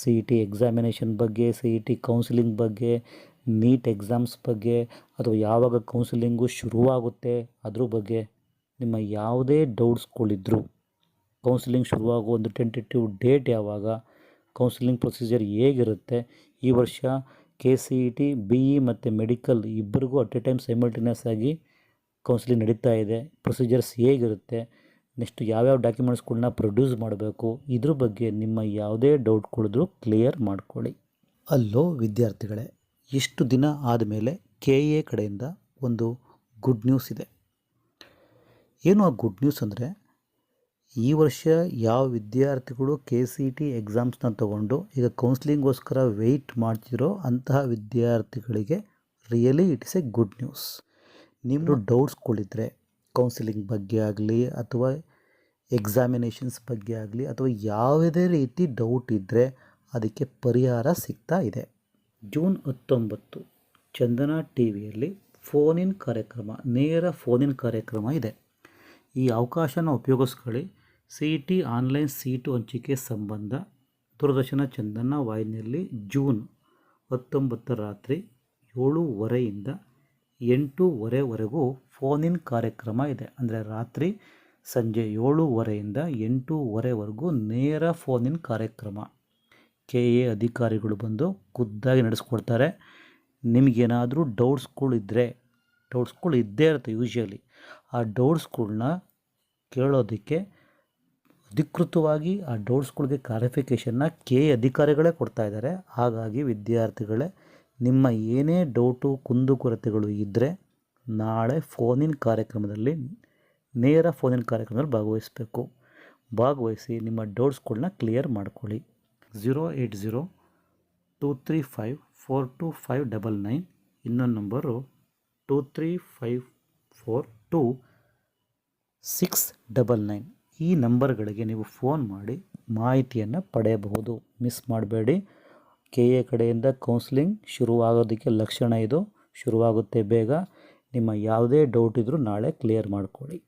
C E T examination ಬಗ್ಗೆ, C E T counselling ಬಗ್ಗೆ NEET exams ಬಗ್ಗೆ, ಅಥವಾ ಯಾವಾಗ ಕೌನ್ಸಿಲಿಂಗು ಶುರುವಾಗುತ್ತೆ ಅದ್ರ ಬಗ್ಗೆ ನಿಮ್ಮ ಯಾವುದೇ ಡೌಟ್ಸ್ಗಳಿದ್ರು ಕೌನ್ಸಿಲಿಂಗ್ ಶುರುವಾಗುವ ಒಂದು ಟೆಂಟೇಟಿವ್ ಡೇಟ್ ಯಾವಾಗ ಕೌನ್ಸಿಲಿಂಗ್ ಪ್ರೊಸೀಜರ್ ಹೇಗಿರುತ್ತೆ, ಈ ವರ್ಷ K C E T, B E ಮತ್ತು ಮೆಡಿಕಲ್ ಇಬ್ಬರಿಗೂ ಅಟ್ ಎ ಟೈಮ್ ಸೈಮಲ್ಟೇನಿಯಸ್ ಆಗಿ ಕೌನ್ಸಿಲಿಂಗ್ ನಡೀತಾ ಇದೆ ಪ್ರೊಸೀಜರ್ಸ್ ಹೇಗಿರುತ್ತೆ ನೆಕ್ಸ್ಟ್ ಯಾವ್ಯಾವ ಡಾಕ್ಯುಮೆಂಟ್ಸ್ಗಳನ್ನ ಪ್ರೊಡ್ಯೂಸ್ ಮಾಡಬೇಕು ಇದ್ರ ಬಗ್ಗೆ ನಿಮ್ಮ ಯಾವುದೇ ಡೌಟ್ ಕೊಡಿದ್ರೂ ಕ್ಲಿಯರ್ ಮಾಡ್ಕೊಳ್ಳಿ. ಅಲ್ಲೋ ವಿದ್ಯಾರ್ಥಿಗಳೇ ಇಷ್ಟು ದಿನ ಆದಮೇಲೆ ಕೆ ಎ ಕಡೆಯಿಂದ ಒಂದು ಗುಡ್ ನ್ಯೂಸ್ ಇದೆ. ಏನು ಆ ಗುಡ್ ನ್ಯೂಸ್ ಅಂದರೆ ಈ ವರ್ಷ ಯಾವ ವಿದ್ಯಾರ್ಥಿಗಳು ಕೆ ಸಿ ಟಿ ಎಕ್ಸಾಮ್ಸ್ನ ತಗೊಂಡು ಈಗ ಕೌನ್ಸ್ಲಿಂಗ್ಗೋಸ್ಕರ ವೆಯ್ಟ್ ಮಾಡ್ತಿರೋ ಅಂತಹ ವಿದ್ಯಾರ್ಥಿಗಳಿಗೆ really it is a good news ನಿಮ್ಮದು ಡೌಟ್ಸ್ಗಳಿದ್ದರೆ ಕೌನ್ಸಿಲಿಂಗ್ ಬಗ್ಗೆ ಆಗಲಿ ಅಥವಾ ಎಕ್ಸಾಮಿನೇಷನ್ಸ್ ಬಗ್ಗೆ ಆಗಲಿ ಅಥವಾ ಯಾವುದೇ ರೀತಿ ಡೌಟ್ ಇದ್ದರೆ ಅದಕ್ಕೆ ಪರಿಹಾರ ಸಿಗ್ತಾ ಇದೆ. ಜೂನ್ ಹತ್ತೊಂಬತ್ತು, ಚಂದನ ಟಿ ವಿಯಲ್ಲಿ ಫೋನಿನ್ ಕಾರ್ಯಕ್ರಮ, ನೇರ ಫೋನಿನ್ ಕಾರ್ಯಕ್ರಮ ಇದೆ. ಈ ಅವಕಾಶನ ಉಪಯೋಗಿಸ್ಕೊಳ್ಳಿ. ಸಿ ಟಿ ಆನ್ಲೈನ್ ಸೀಟು ಹಂಚಿಕೆ ಸಂಬಂಧ ದೂರದರ್ಶನ ಚಂದನ ವಾಹಿನಿಯಲ್ಲಿ ಜೂನ್ ಹತ್ತೊಂಬತ್ತು ರಾತ್ರಿ ಏಳೂವರೆಯಿಂದ ಎಂಟೂವರೆವರೆಗೂ ಫೋನಿನ್ ಕಾರ್ಯಕ್ರಮ ಇದೆ. ಅಂದರೆ ರಾತ್ರಿ ಸಂಜೆ ಏಳೂವರೆಯಿಂದ ಎಂಟೂವರೆವರೆಗೂ ನೇರ ಫೋನಿನ್ ಕಾರ್ಯಕ್ರಮ. ಕೆ ಎ ಅಧಿಕಾರಿಗಳು ಬಂದು ಖುದ್ದಾಗಿ ನಡೆಸ್ಕೊಡ್ತಾರೆ. ನಿಮಗೇನಾದರೂ ಡೌಟ್ಸ್ಗಳಿದ್ದರೆ ಡೌಟ್ಸ್ಗಳು ಇದ್ದೇ ಇರುತ್ತೆ ಯೂಶ್ವಲಿ. ಆ ಡೌಟ್ಸ್ಗಳನ್ನ ಕೇಳೋದಕ್ಕೆ ಅಧಿಕೃತವಾಗಿ ಆ ಡೌಟ್ಸ್ಗಳಿಗೆ ಕ್ಲಾರಿಫಿಕೇಷನ್ನ ಕೆ ಎ ಅಧಿಕಾರಿಗಳೇ ಕೊಡ್ತಾ ಇದ್ದಾರೆ. ಹಾಗಾಗಿ ವಿದ್ಯಾರ್ಥಿಗಳೇ ನಿಮ್ಮ ಏನೇ ಡೌಟು ಕುಂದುಕೊರತೆಗಳು ಇದ್ದರೆ ನಾಳೆ ಫೋನಿನ ಕಾರ್ಯಕ್ರಮದಲ್ಲಿ, ನೇರ ಫೋನಿನ ಕಾರ್ಯಕ್ರಮದಲ್ಲಿ ಭಾಗವಹಿಸಬೇಕು. ಭಾಗವಹಿಸಿ ನಿಮ್ಮ ಡೌಟ್ಸ್ಗಳನ್ನ ಕ್ಲಿಯರ್ ಮಾಡ್ಕೊಳ್ಳಿ. Zero eight zero two three five four two five double nine ಇನ್ನೊಂದು number two three five four two six double nine. ಈ ನಂಬರ್ಗಳಿಗೆ ನೀವು ಫೋನ್ ಮಾಡಿ ಮಾಹಿತಿಯನ್ನು ಪಡೆಯಬಹುದು. ಮಿಸ್ ಮಾಡಬೇಡಿ. ಕೆ ಎ ಕಡೆಯಿಂದ ಕೌನ್ಸ್ಲಿಂಗ್ ಶುರುವಾಗೋದಕ್ಕೆ ಲಕ್ಷಣ ಇದು. ಶುರುವಾಗುತ್ತೆ ಬೇಗ. ನಿಮ್ಮ ಯಾವುದೇ ಡೌಟ್ ಇದ್ದರೂ ನಾಳೆ ಕ್ಲಿಯರ್ ಮಾಡ್ಕೊಳ್ಳಿ.